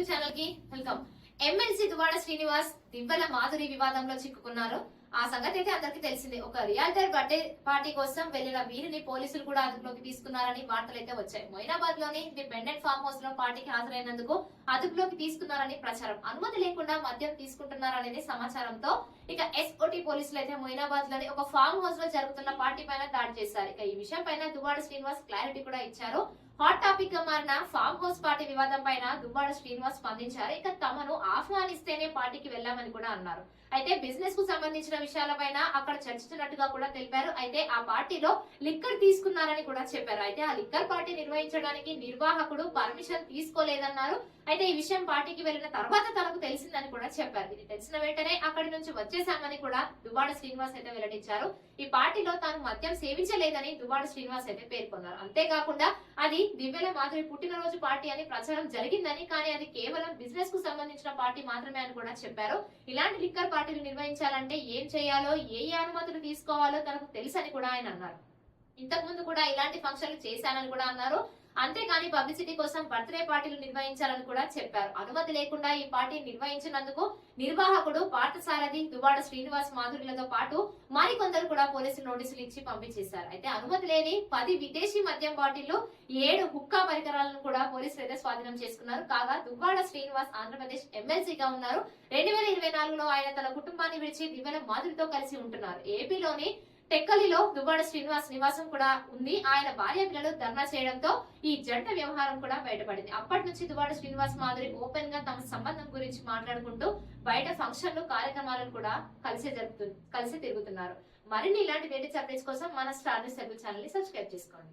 తెలుగు ఛానల్కి welcome. MLC Duvvada Srinivas Divvala Madhuri వివాదంలో చిక్కుకున్నారు. ఆ సంగతి అయితే అందరికీ తెలిసిందే. ఒక రియాల్టర్ బర్త్డే పార్టీ కోసం వెళ్ళిన వీరిని పోలీసులు కూడా అదుపులోకి తీసుకున్నారని వార్తలు అయితే వచ్చాయి. మొయినాబాద్లోని డిపెండెంట్ ఫామ్ హౌస్లో పార్టీకి హాజరైనందుకు అదుపులోకి తీసుకున్నారని ప్రచారం. అనుమతి లేకుండా మద్యం తీసుకుంటున్నారనేది సమాచారంతో ఇక ఎస్ఓటి పోలీసులు అయితే మొయినాబాద్లోని ఒక ఫామ్ హౌస్లో జరుగుతున్న పార్టీ పైన దాడి చేశారు. ఇక ఈ విషయం పైన దువాడ శ్రీనివాస్ క్లారిటీ కూడా ఇచ్చారు. హాట్ టాపిక్గా మారిన ఫామ్ హౌస్ పార్టీ వివాదం పైన దుబ్బాడ శ్రీనివాస్ స్పందించారు. ఇక తమను ఆహ్వానిస్తేనే పార్టీకి వెళ్ళామని కూడా అన్నారు. అయితే బిజినెస్కు సంబంధించిన విషయాలపైన అక్కడ చర్చిస్తున్నట్టుగా కూడా తెలిపారు. అయితే ఆ పార్టీలో లిక్కర్ తీసుకున్నారని కూడా చెప్పారు. అయితే ఆ లిక్కర్ పార్టీ నిర్వహించడానికి నిర్వాహకుడు పర్మిషన్ తీసుకోలేదన్నారు. అయితే ఈ విషయం పార్టీకి వెళ్ళిన తర్వాత తనకు తెలిసిందని కూడా చెప్పారు. ఇది తెలిసిన వెంటనే అక్కడి నుంచి వచ్చేసామని కూడా దుబాడ శ్రీనివాస్ అయితే వెల్లడించారు. ఈ పార్టీలో తాను మద్యం సేవించలేదని దుబాడ శ్రీనివాస్ అయితే పేర్కొన్నారు. అంతేకాకుండా అది దివ్యల మాధవి పుట్టినరోజు పార్టీ అని ప్రచారం జరిగిందని కానీ అది కేవలం బిజినెస్కు సంబంధించిన పార్టీ మాత్రమే అని కూడా చెప్పారు. ఇలాంటి లిక్కర్ పార్టీలు నిర్వహించాలంటే ఏం చేయాలో ఏ ఏ అనుమతులు తీసుకోవాలో తనకు తెలుసని కూడా ఆయన అన్నారు. ఇంతకు ముందు కూడా ఇలాంటి ఫంక్షన్లు చేశానని కూడా అన్నారు. అంతేగాని పబ్లిసిటీ కోసం బర్త్డే పార్టీలు నిర్వహించాలని కూడా చెప్పారు. అనుమతి లేకుండా ఈ పార్టీ నిర్వహించినందుకు నిర్వాహకుడు పార్థసారథి దుబాడ శ్రీనివాస్ మాధుర్యులతో పాటు మరికొందరు కూడా పోలీసులు నోటీసులు ఇచ్చి పంపించేశారు. అయితే అనుమతి లేని పది విదేశీ మద్యం బాటిళ్ళు ఏడు హుక్కా పరికరాలను కూడా పోలీసులు అయితే స్వాధీనం చేసుకున్నారు. కాగా దువ్వాడ శ్రీనివాస్ ఆంధ్రప్రదేశ్ ఎమ్మెల్సీగా ఉన్నారు. రెండు వేల ఇరవై నాలుగులో ఆయన తన కుటుంబాన్ని విడిచి దివ్యల మాధురితో కలిసి ఉంటున్నారు. ఏపీలోని టెక్కలిలో దువ్వాడ శ్రీనివాస్ నివాసం కూడా ఉంది. ఆయన భార్య పిల్లలు ధర్నా చేయడంతో ఈ జంట వ్యవహారం కూడా బయటపడింది. అప్పటి నుంచి దువ్వాడ శ్రీనివాస్ మాధురి ఓపెన్గా తమ సంబంధం గురించి మాట్లాడుకుంటూ బయట ఫంక్షన్లు కార్యక్రమాలను కూడా కలిసి జరుపుతు కలిసి తిరుగుతున్నారు. మరిన్ని ఇలాంటి లేటెస్ట్ అప్డేట్స్ కోసం మన స్టార్ న్యూస్ తెలుగు ఛానల్ని సబ్స్క్రైబ్ చేసుకోండి.